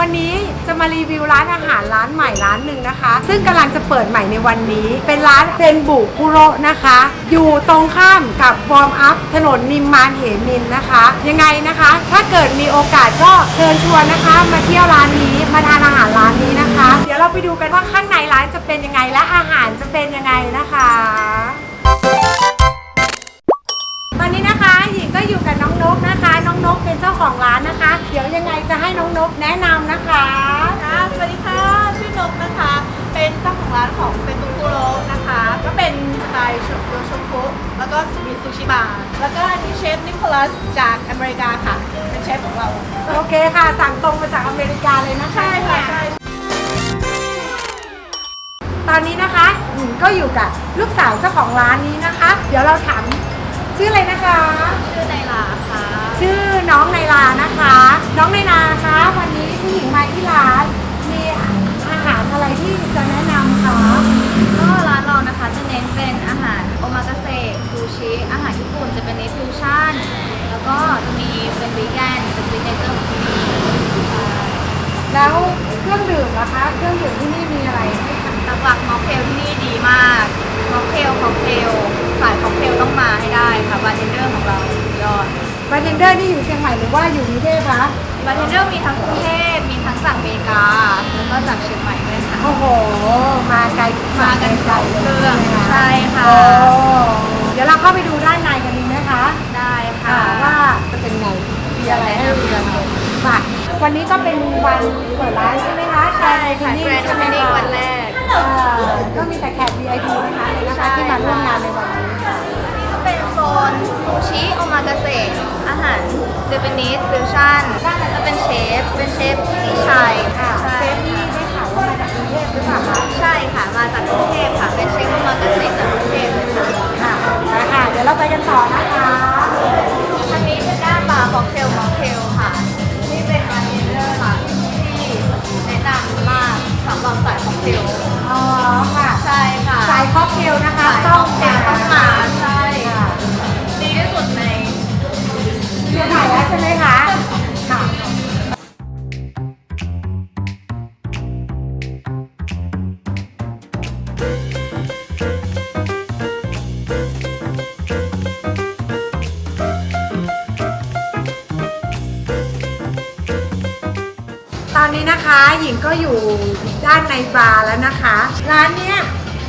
วันนี้จะมารีวิวร้านอาหารร้านใหม่ร้านหนึ่งนะคะ ซึ่งกำลังจะเปิดใหม่ในวันนี้ เป็นร้านเซนบุคุโระนะคะ อยู่ตรงข้ามกับวอร์มอัพถนนนิมมานเหมินนะคะ ยังไงนะคะ ถ้าเกิดมีโอกาสก็เชิญชวนนะคะ มาเที่ยวร้านนี้มาทานอาหารร้านนี้นะคะ เดี๋ยวเราไปดูกันว่าข้างในร้านจะเป็นยังไงและอาหารจะเป็นยังไงนะคะตอนนี้นะคะหญิงก็อยู่กับน้องนกนะคะ น้องนกเป็นเจ้าของร้าน นะคะ เดี๋ยวยังไงจะให้น้องนกแนะนำนะคะ ค่ะสวัสดีค่ะชื่อนกนะคะ เป็นเจ้าของร้านของเซนตุกุโรนะคะ ก็เป็นสไตล์โชโยโชคุแล้วก็มีซูชิบาร์แล้วก็อันนี้เชฟนิโคลัสจากอเมริกาค่ะ เป็นเชฟของเรา โอเคค่ะ สั่งตรงมาจากอเมริกาเลยนะคะ ใช่ค่ะใช่ ตอนนี้นะคะหญิงก็อยู่กับลูกสาวเจ้าของร้านนี้นะคะ เดี๋ยวเราถามชื่ออะไรนะคะ ชื่อไนลาค่ะ ชื่อน้องไนลานะคะ น้องไนลาคะวันนี้ผู้หญิงมาที่ร้านมีอาหารอะไรที่จะแนะนำคะก็ร้านเรานะคะจะเน้นเป็นอาหารโอมากาเสะซูชิอาหารญี่ปุ่นจะเป็นเนฟิวชั่นแล้วก็จะมีเป็นวีแกนเป็นซิกเนเจอร์ของที่นี่ใช่แล้วเครื่องดื่มนะคะ เครื่องดื่มที่นี่มีอะไรให้ทานหลักๆม็อกเทลที่นี่ดีมากม็อกเทลค็อกเทลสายค็อกเทลต้องมาให้ได้ค่ะบาร์เทนเดอร์ของเราสุดยอด บาร์เทนเดอร์ที่อยู่เชียงใหม่หรือว่าอยู่กรุงเทพคะบาร์เทนเดอร์มีทั้งกรุงเทพมีทั้งจากอเมริกาแล้วก็จากเชียงใหม่ด้วยค่ะ โอ้โห มาไกลมากันไกลสองเลยเครื่องใช่ค่ะโอ้เดี๋ยวเราเข้าไปดูด้านในกันดีไหมคะ ได้ค่ะค่ะว่าจะเป็นไงมีอะไรให้เรียนค่ะวันนี้ก็เป็นวันเปิดร้านใช่ไหมคะ ใช่ค่ะที่แกรนด์โอเพนนิ่งวันแรกอ่าก็มีแต่แขก VIP นะคะเลยนะคะที่มาร่วมงานในวันนี้ค่ะ นี่ก็เป็นโซนซูชิโอมากาเสะอาหารเจแปนิสฟิวชั่นด้านนั้นจะเป็นเชฟ เป็นเชฟพี่ชัยค่ะใช่เซฟนี่ได้ข่าวว่ามาจากกรุงเทพหรือเปล่าคะใช่ค่ะ มาจากกรุงเทพค่ะ เป็นเชฟโอมากาเสะจากกรุงเทพเลยค่ะค่ะไปค่ะเดี๋ยวเราไปกันต่อนะคะอันนี้เป็นด้านบาร์ค็อกเทลม็อกเทลค่ะนี่เป็นบาร์เทนเดอร์ค่ะที่แนะนำมากสำหรับสายค็อกเทลอ๋อค่ะ ใช่ค่ะ สายค็อกเทลนะคะสายต้องค็อกเทลต้องมา หญิงก็อยู่ด้านในบาร์แล้วนะคะ ร้านเนี้ย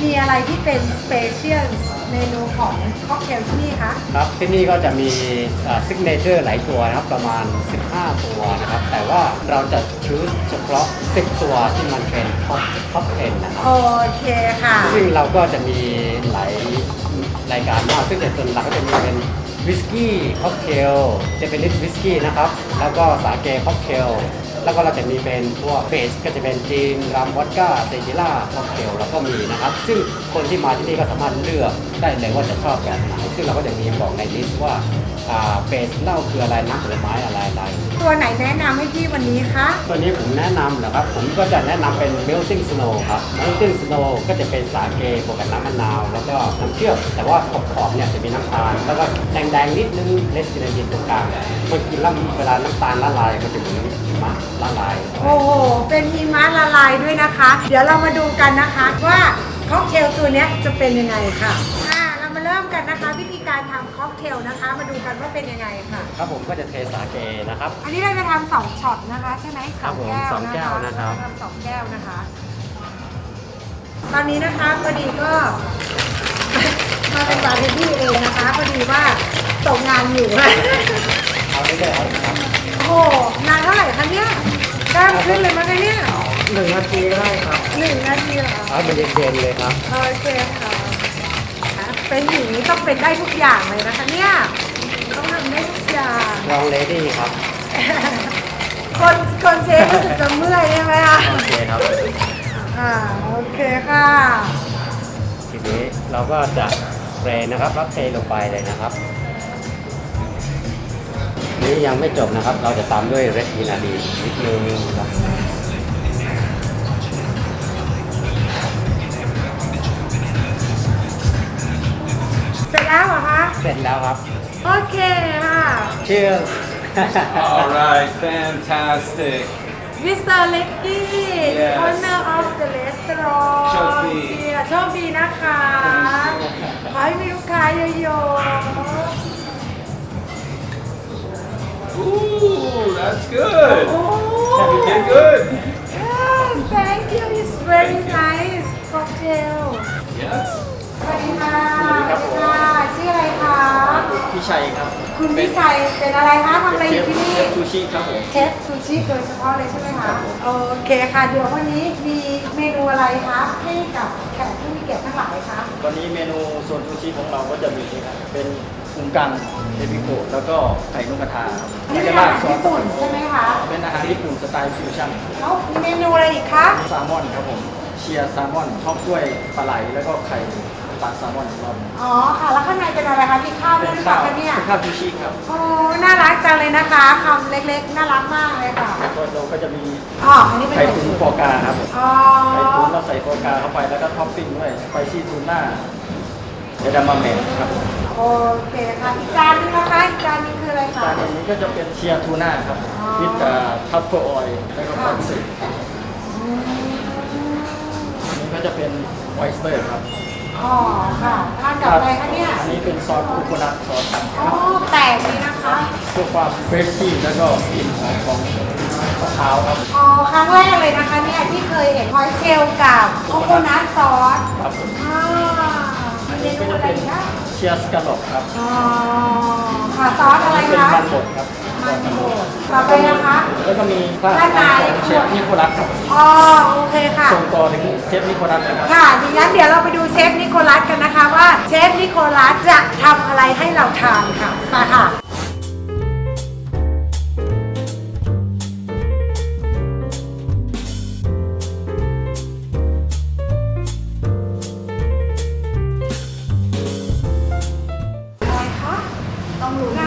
มีอะไรที่เป็นสเปเชียลเมนูของค็อกเทลที่นี่คะ ครับที่นี่ก็จะมีซิกเนเจอร์หลายตัวนะครับประมาณ 15 ตัวนะครับ แต่ว่าเราจะชูสเฉพาะ 10 ตัวที่มันเป็นท็อปท็อป10นะครับ โอเคค่ะ ซึ่งเราก็จะมีหลายรายการมากซึ่งแต่ส่วนหลักก็จะมีเป็นวิสกี้ค็อกเทลจะเป็นนิดวิสกี้นะครับ แล้วก็สาเกค็อกเทล แล้วก็เราจะมีเป็นพวกเบสก็จะเป็นจีนรัมวอดก้าเตจิล่าค็อกเทลแล้วก็มีนะครับ ซึ่งคนที่มาที่นี่ก็สามารถเลือกได้เลยว่าจะชอบแบบไหนซึ่งเราก็จะมีบอกในลิสต์ว่าอ่าเบสเหล้าคืออะไรน้ำผลไม้อะไรอะไร ตัวไหนแนะนำให้พี่วันนี้คะ ตัวนี้ผมแนะนำนะครับ ผมก็จะแนะนำเป็น melting snow ครับ melting snow ก็จะเป็นสาเกบวกกับน้ำมะนาว แล้วก็น้ำเชื่อมแต่ว่าขอบๆเนี่ยจะมีน้ำตาล แล้วก็แดงๆนิดนึงเลสซินายินตรงกลางมันกินแล้วเวลาน้ำตาลละลายมันจะเหมือนหิมะละลาย โอ้โห เป็นหิมะละลายด้วยนะคะ เดี๋ยวเรามาดูกันนะคะว่าค็อกเทลตัวเนี้ยจะเป็นยังไงค่ะอ่าเรามาเริ่มกันนะคะ วิธีการทำค็อกเทลนะคะ มาดูกันว่าเป็นยังไงค่ะ ครับผมก็จะเทสาเกนะครับ อันนี้เราจะทำสองช็อตนะคะ ใช่ไหมครับผมสองแก้วนะครับเาทำสองแก้วนะคะ ตอนนี้นะคะพอดีก็ มาเป็นบาร์เทนดี้เองนะคะพอดีว่าตกงานอยู่ เอาได้เลยเอาครับโอ้โหนานเท่าไหร่คะเนี่ยกล้ามขึ้นเลยมั้งคะเนี่ยหนึ่งนาทีก็ได้ครับหนึ่งนาทีเหรอเอาเป็นเย็นๆเลยครับโอเคค่ะเป็นอย่างนี้ต้องเป็นได้ทุกอย่างเลยนะคะเนี่ยต้องทำได้ทุกอย่าง ลองเลดี้ครับคนคนเชฟรู้สึกจะเมื่อยใช่ไหมคะโอเคครับอ่าโอเคค่ะ ทีนี้เราก็จะสเปรย์นะครับแล้วเทลงไปเลยนะครับ นนี้ยังไม่จบนะครับ เราจะตามด้วยเรดวินาดีนิดนึงนะครับเสร็จแล้วเหรอคะ เสร็จแล้วครับ โอเคค่ะ Cheers All right, fantastic. มิสเตอร์เล็กกี้ Yes. owner of the restaurant โชคดี เชียร์โชคดีนะคะ ขอให้มีลูกค้าเยอะๆ Ooh, that's good. Oh. You did good. Yes, thank you. It's very nice cocktail. Yes. สวัสดีค่ะสวัสดีค่ะชื่ออะไรคะ พี่ชัยครับคุณพิชัยเป็นอะไรคะทำอะไรอยู่ที่นี่ เชฟซูชิครับผมเชฟซูชิโดยเฉพาะเลยใช่ไหมคะโอเคค่ะเดี๋ยววันนี้มีเมนูอะไรคะให้กับแขกผู้มีเกียรติทั้งหลายคะวันนี้เมนูโซนซูชิของเราก็จะมีครับเป็น กุ้งกังเทปิโกะแล้วก็ไข่นกกระทาครับนี่แล้วเป็ก็นอาราหารดซอสญี่ปุ่นใช่ไหมคะเป็นอาหารญี่ปุ่นสไตล์ฟิวชั่นแล้วมีเมนูอะไรอีกคะแซลมอนครับผมเชียร์แซลมอนท็อปด้วยปลาไหลแล้วก็ไข่ปลาแซลมอนอีกรอบหนึ่งอ๋อค่ะแล้วข้างในเป็นอะไรคะมีข้าวด้เป็วยนหรือเปข้าล่าวคะเนี่ยเป็นข้าวซูชิครับโอ้น่ารักจังเลยนะคะคำเล็กๆ น่ารักมากเลยค่ะแล้วก็เราก็จะมีอ๋ออันนี้เป็นไข่ไข่ตุ๋นตุ๋นฟอร์กาครับผมอ๋อไข่ตุ๋นเราใส่ฟอร์กาเข้าไปแล้วก็ท็อปปิ้งด้วยสไปซี่ทูน่าเอดามามเมนครับผม โอเคค่ะอีกจานนึงนะคะอีกจานนึงคืออะไรคะจานนี้ก็จะเป็นเชียร์ทูน่าครับอ๋อวิดทัฟเฟอร์ออยล์แล้วก็คอนซิอันนี้ก็จะเป็นไวสเตอร์ครับอ๋อค่ะทานกับอะไรคะเนี่ยอันนี้เป็นซอสโคโคนัทซอสอ๋อแปลกดีนะคะเพื่อความเฟรชชี่แล้วก็กลิ่นหอมของมะพร้าวครับอ๋อครั้งแรกเลยนะคะเนี่ยที่เคยเห็นหอยเชลล์กับโคโคนัทซอสครับผมอ่าอันเมนี้นูก็จะอะไรเป็นอีกนะ เชียร์สกาลอปครับ อ๋อค่ะซอสอะไรเป็นคะมันบดครับมันโบดต่อไปนะคะ แล้วก็มีข้าวด้านใน ของเชฟนิโคลัสครับอ๋อโอเคค่ะ ส่งต่อถึงเชฟนิโคลัสนะครับ ค่ะดังนั้นเดี๋ยวเราไปดูเชฟนิโคลัสกันนะคะว่าเชฟนิโคลัสจะทำอะไรให้เราทานค่ะมาค่ะ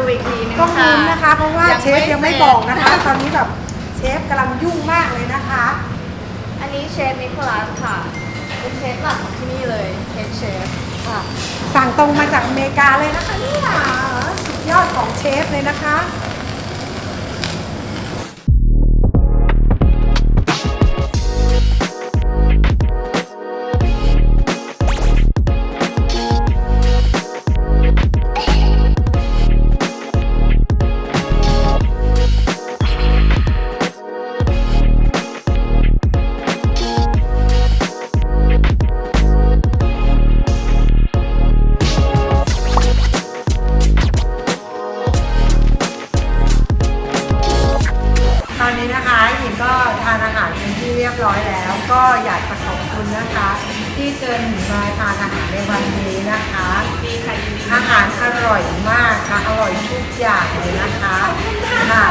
ดูอีกทีนึงต้องลุ้นนะคะ เพราะว่าเชฟยังไม่บอกนะคะเสร็จตอนนี้แบบเชฟกำลังยุ่งมากเลยนะคะ อันนี้เชฟนิโคลัสค่ะ เป็นเชฟหลักของที่นี่เลยเฮดเชฟค่ะ สั่งตรงมาจากอเมริกาเลยนะคะเนี่ยสุดยอดของเชฟเลยนะคะ แล้วก็อยากจะขอบคุณนะคะ ที่เชิญหญิงมาทานอาหารในวันนี้นะคะดีค่ะยินดีอาหารอร่อยมากค่ะอร่อยทุกอย่างเลยนะคะค่ะ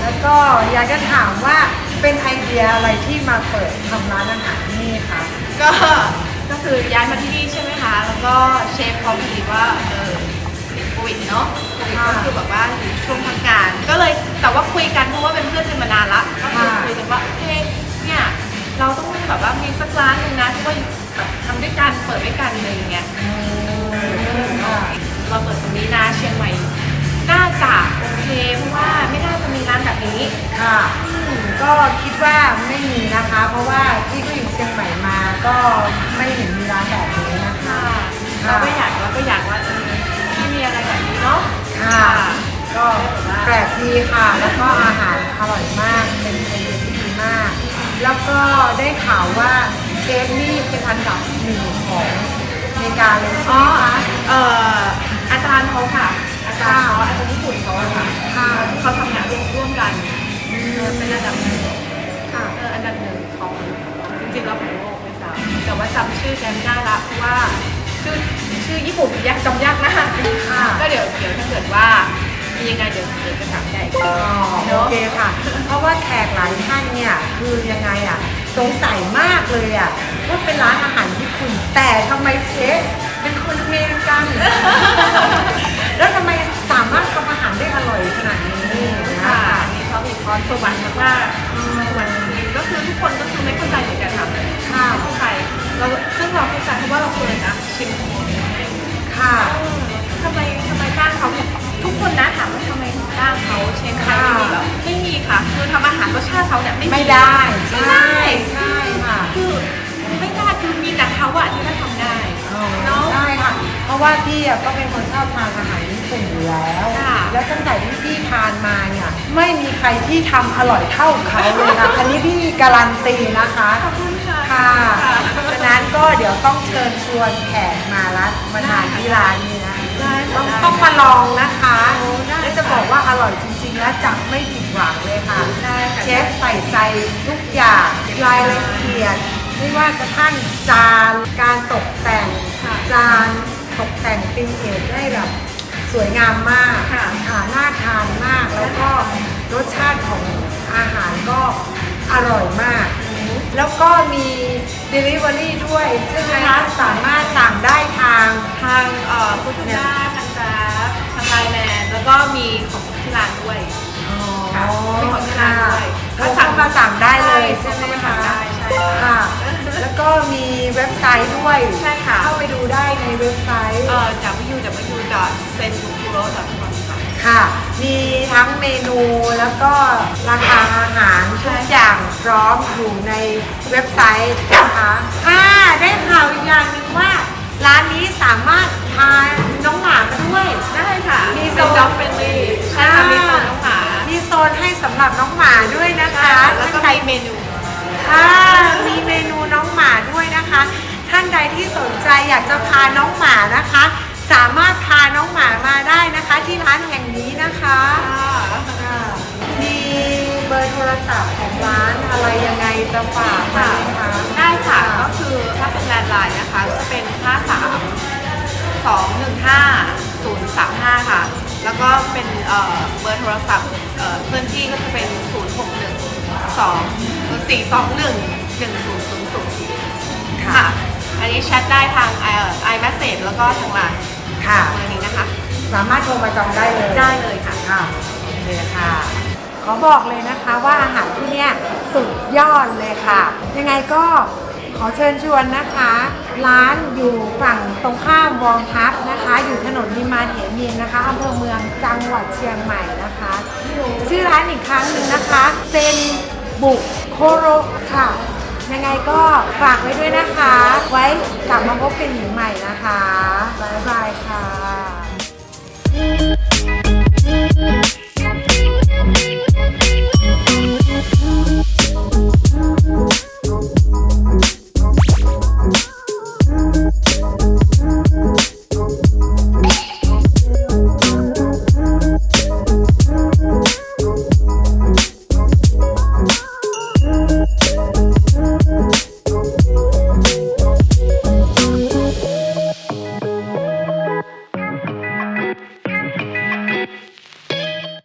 แล้วก็อยากจะถามว่าเป็นไอเดียอะไรที่มาเปิดทำร้านอาหารที่นี่คะก็ ก็คือย้ายมาที่นี่ใช่ไหมคะ แล้วก็เชฟเขาพอดีว่าเออติดโควิดเนาะโควิดก็คือแบบว่าอยู่ช่วงทำการก็เลยแต่ว่าคุยกันเพราะว่าเป็นเพื่อนกันมานานละก็คือคุยกันว่าเฮ้ยเนี่ย เราต้องแบบว่ามีสักร้านหนึ่งนะที่ว่าแบบทำด้วยกันเปิดด้วยกันอะไรอย่างเงี้ยค่ะเราเปิดตรงนี้นะเชียงใหม่น่าจะโอเคเพราะว่าไม่น่าจะมีร้านแบบนี้ค่ะอืมก็คิดว่าไม่มีนะคะ เพราะว่าที่ก็อยู่เชียงใหม่มาก็ไม่เห็นมีร้านแบบนี้นะคะค่ะเราก็อยากเราก็อยากว่าเออที่มีอะไรแบบนี้เนาะค่ะ ก็แปลกดีค่ะ แล้วก็อาหารอร่อยมาก ก็ได้ข่าวว่าเชฟนี่เป็นอันดับหนึ่งของอเมริกาเลยใช่อ๋อไหมคะเอ่ออาจารย์เขาค่ะ อาจารย์เขาอาจารย์ญี่ปุ่นเขาอะค่ะค่ะเขาทำงานร่วมกันเออเป็นอันดับหนึ่งค่ะ เอออันดับหนึ่งของจริงๆแล้วของโลกไม่ทราบแต่ว่าจำชื่อแกไม่ได้ละเพราะว่าชื่อชื่อญี่ปุ่นยากจำยากมากค่ะ ก็เดี๋ยวเดี๋ยวถ้าเกิดว่ามี ยังไงเดี๋ยวเดี๋ยวจะถามได้โอเคค่ะ เพราะว่าแขกหลายท่านเนี่ยคือยังไงอะสงสัยมากเลยอะว่าเป็นร้านอาหารญี่ปุ่น แต่ทำไมเชฟเป็นคนเมริกัน แล้วทำไมสามารถทำอาหารได้อร่อยขนาดนี้ค่ะนี่เขามีคอนสวรรค์มากๆ ไม่มีไม่ได้ไม่ได้ใช่ค่ะ คือไม่ได้คือมีแต่เขาอะที่จะทำได้เนาะใช่ค่ะ เพราะว่าพี่อะก็เป็นคนชอบทานอาหารญี่ปุ่นอยู่แล้ว ค่ะแล้วตั้งแต่ที่พี่ทานมาเนี่ยไม่มีใครที่ทำอร่อยเท่าเขาเลยนะอันนี้พี่การันตีนะคะขอบคุณค่ะค่ะ ฉะนั้นก็เดี๋ยวต้องเชิญชวนแขกมาร้านมาทานที่ร้านนี้นะ ได้ค่ะต้องได้ ต้องมาลองนะคะโอ้ได้และจะบอกว่าอร่อยจริงๆ และจะไม่ผิดหวังเลยค่ะได้ค่ะ เชฟใส่ใจทุกอย่างรายละเอียด ไม่ว่ากระทั่งจานการตกแต่งค่ะจานตกแต่งติมเอทได้แบบสวยงามมากค่ะค่ะน่าทานมากแล้วก็รสชาติของอาหารก็อร่อยมาก แล้วก็มี Delivery ด้วย ซึ่งนะคะสามารถสั่งได้ทางทางเอ่อฟูทูน่าทางกราฟทางไลน์แมนแล้วก็มีของ ที่ร้านด้วยค่ะมีของที่ร้านด้วยก็สั่งมาสั่งได้เลยใช่ไหมก็คะสั่งได้ใช่ค่ะค่ะ แล้วก็มีเว็บไซต์ด้วยใช่ค่ะ เข้าไปดูได้ในเว็บไซต์เอ่อ www.sendukuro.com ค่ะค่ะ มีทั้งเมนูแล้วก็ราคาอาหารทุกอย่างพร้อมอยู่ในเว็บไซต์นะคะอ่าได้ข่าวอีกอย่างหนึ่งว่า ร้านนี้สามารถ พาน้องหมามาด้วย ได้ค่ะ มีโซเป็นนด็อกเฟนลี่ใช่ค่ะมีโซนน้องหมามีโซนให้สำหรับน้องหมาด้วยนะใช่คะค่ะแล้วก็ท่านใดมีเมนูอ่ามีเมนูน้องหมาด้วยนะคะ ท่านใดที่สนใจอยากจะพาน้องหมานะคะ สามารถพาน้องหมามาได้นะคะ ที่ร้านแห่งนี้นะคะค่ะมีเบอร์โทรศัพท์ของร้านอะไรยังไงจะฝากไหมคะได้ค่ะ ก็คือถ้าเป็นแลนด์ไลน์นะคะก็จะเป็น 53 215 035 ค่ะ แล้วก็เป็นเอ่อเบอร์โทรศัพท์เอ่อเคลื่อนที่ก็จะเป็น 061 2 421 1000 ค่ะ อันนี้แชทได้ทางไอแมสเซจแล้วก็ทางไลน์ค่ะ เบอร์นี้นะคะ สามารถโทรมาจองได้เลยได้เลยค่ะ ค่ะโอเคค่ะ ขอบอกเลยนะคะว่าอาหารที่เนี่ยสุดยอดเลยค่ะ ยังไงก็ ขอเชิญชวนนะคะ ร้านอยู่ฝั่งตรงข้ามวองพับนะคะ อยู่ถนนนิมานเหมินนะคะอำเภอเมืองจังหวัดเชียงใหม่นะคะ ชื่อร้านอีกครั้งหนึ่งนะคะเซนบุกโคโรค่ะ ยังไงก็ฝากไว้ด้วยนะคะ ไว้กลับมาพบกันอีกใหม่นะคะ บ๊ายบายค่ะ